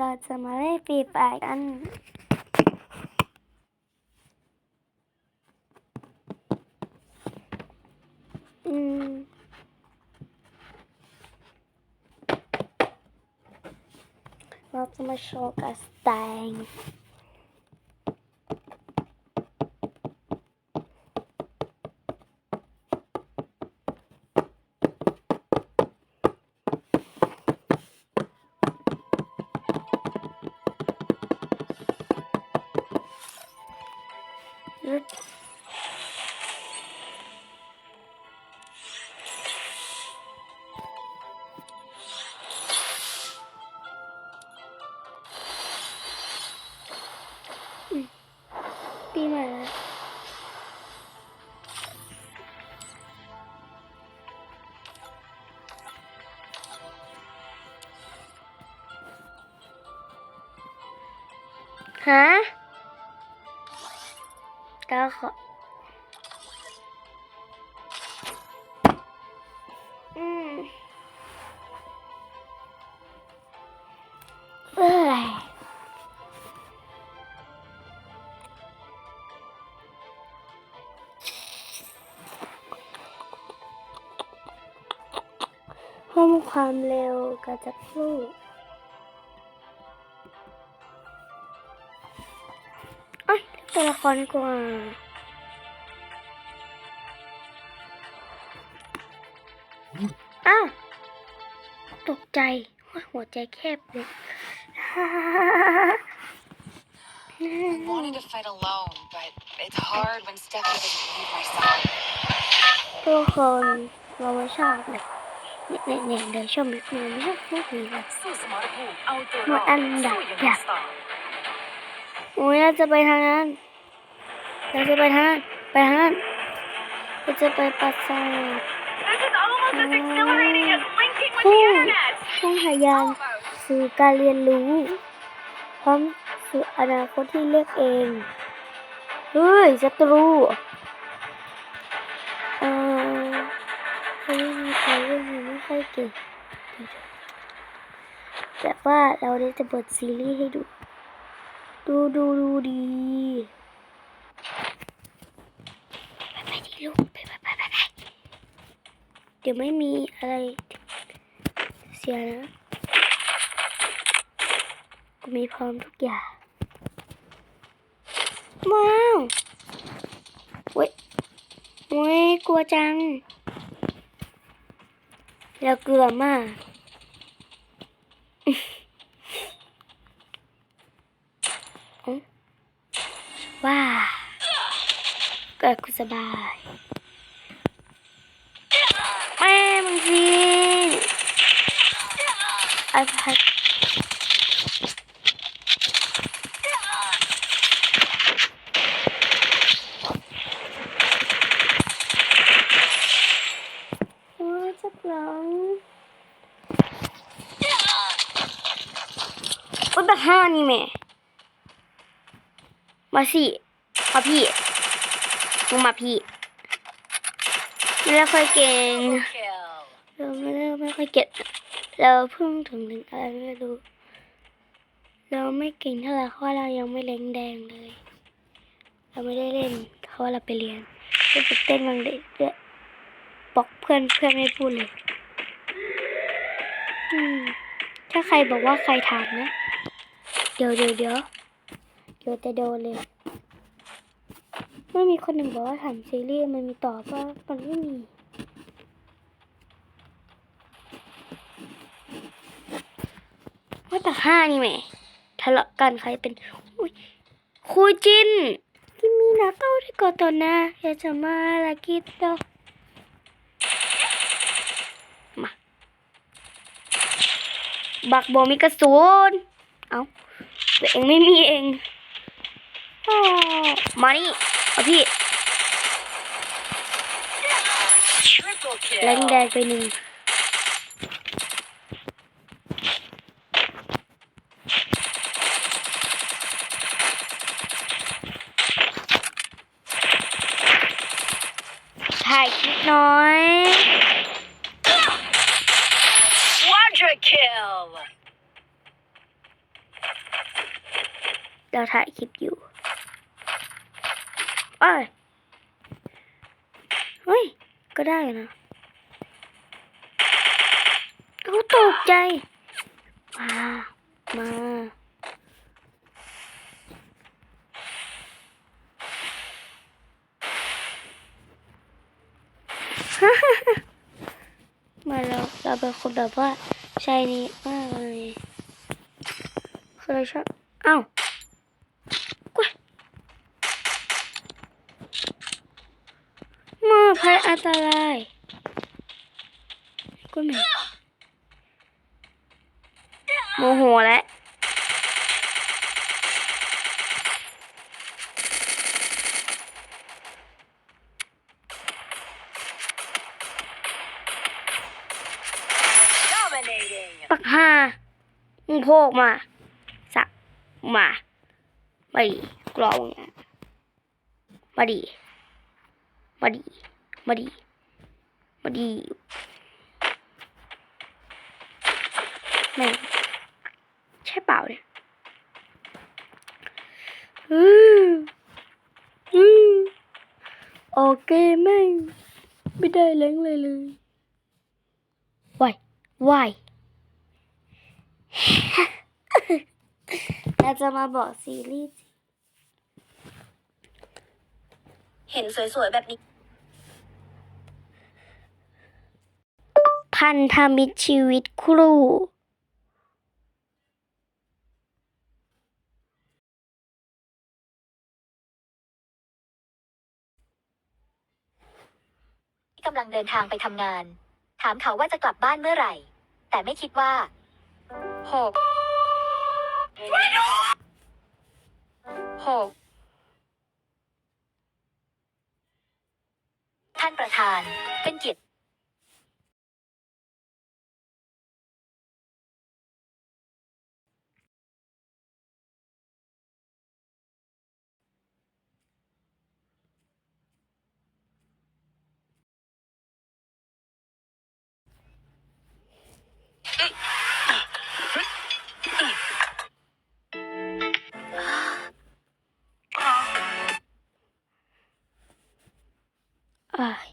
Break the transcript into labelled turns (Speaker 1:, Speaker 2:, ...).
Speaker 1: เราจะมาเล่นฟรีไฟกันอืมเราจะมาโชว์กับสแตงปีใหม่แล้ วฮะ ก็ขออืมเอ้ยเพิ่มความเร็วกระจับลูก ตัวละครดีกว่าอ้าวตกใจโอ๊ยหัวใจแคบเลย
Speaker 2: I wanted to fight alone, but it's hard when Steffi doesn't leave my side.
Speaker 1: ทุกคนเราไม่ชอบแบบเนี่ยเนี่ยเดี๋ยวชมแบบนี้ไม่ชอบพวกนี้แบบ
Speaker 3: สู้สมรภูมิเอาตัวร
Speaker 1: มา
Speaker 3: อด
Speaker 1: อันดับ
Speaker 3: สู้อย่าง
Speaker 1: แบบ
Speaker 3: สตาร์
Speaker 1: โอ้ยเราจะไปทางนั้น เราจะไปทางนั้นไปทางนั้นเราจะไปปราสาท
Speaker 3: This is almost as exhilarating as linking with
Speaker 1: ทุ่
Speaker 3: the
Speaker 1: ง
Speaker 3: internet.
Speaker 1: ทุ่งทะยานสู่การเรียนรู้ พร้อมสู่อนาคตที่เลือกเองเฮ้ยศัตรูเอ่อไม่มีใครเล่นยังไม่ค่อยเก่งแต่ว่าเราได้จะเปิดซีรีส์ให้ดู ดูดูดูดีไปไปดิ ลูกไปไปไปไปไปเดี๋ยวไม่มีอะไรเสียนะ กูมีพร้อมทุกอย่าง ว้าวเว้ยเว้ยกลัวจัง แล้วเกลือมาก เอ้าว้า เกิดกูสบายแม่มึงสิไอ้พัดโอ้ยจับหลังโอ้ยแบบห้านี่แม่มาสิมาพี่ มึงมาพี่ไม่ได้ค่อยเก่งเราไม่ได้ไม่ค่อยเก่งเราเพิ่งถึงถึงอะไรไม่รู้เราไม่เก่งเท่าไหร่เพราะเรายังไม่เล้งแดงเลย เราไม่ได้เล่นเพราะว่าเราไปเรียนไปฝึกเต้นบางเด็กด้วยบอกเพื่อนเพื่อนไม่พูดเลยถ้าใครบอกว่าใครถามนะ เดี๋ยวเดี๋ยวเดี๋ยวเดี๋ยวจะโดนเลย ไม่มีคนหนึ่งบอกว่าถามซีรีส์มันมีตอบว่ามันไม่มีว่าแต่ห้านี่แม่ทะเลาะกันใครเป็นอุ๊ยครูจินกิมีนาเก้าที่กอตอนนะอยากจะมาลากิโตมาบักบอมีกระสุนเอาตัวเองไม่มีเองอมานี่ เอาพี่
Speaker 3: Triple
Speaker 1: แรง
Speaker 3: kill.
Speaker 1: แดงไปหนึ่งถ่ายคลิปน้อย
Speaker 3: Quadra kill.
Speaker 1: เราถ่ายคลิปอยู่เอ้ยเฮ้ย ก็ได้นะเขาตกใจ มา มามาเราเราเป็นคนแบบว่าใจนี้มากเลยคือเราชอบอ้าวกล้วยมอ ภัยอันตรายกล้วยแม่โมโหแล้วปักห้ามึงโพกมา สักมามาดีกรองเนี่ยมาดีมาดี มาดี มาดีแม่งใช่เปล่าเนี่ยอืออือโอเคแม่งไม่ได้เล้งเลยเลยวายวายเราจะมาบอกซีรีส์
Speaker 3: เห็นสวยๆแบบนี้
Speaker 1: พันธมิตรชีวิตครู
Speaker 4: กำลังเดินทางไปทำงาน ถามเขาว่าจะกลับบ้านเมื่อไหร่ แต่ไม่คิดว่าหกหกท่านประธาน เป็นเกียรติ
Speaker 1: อ้าย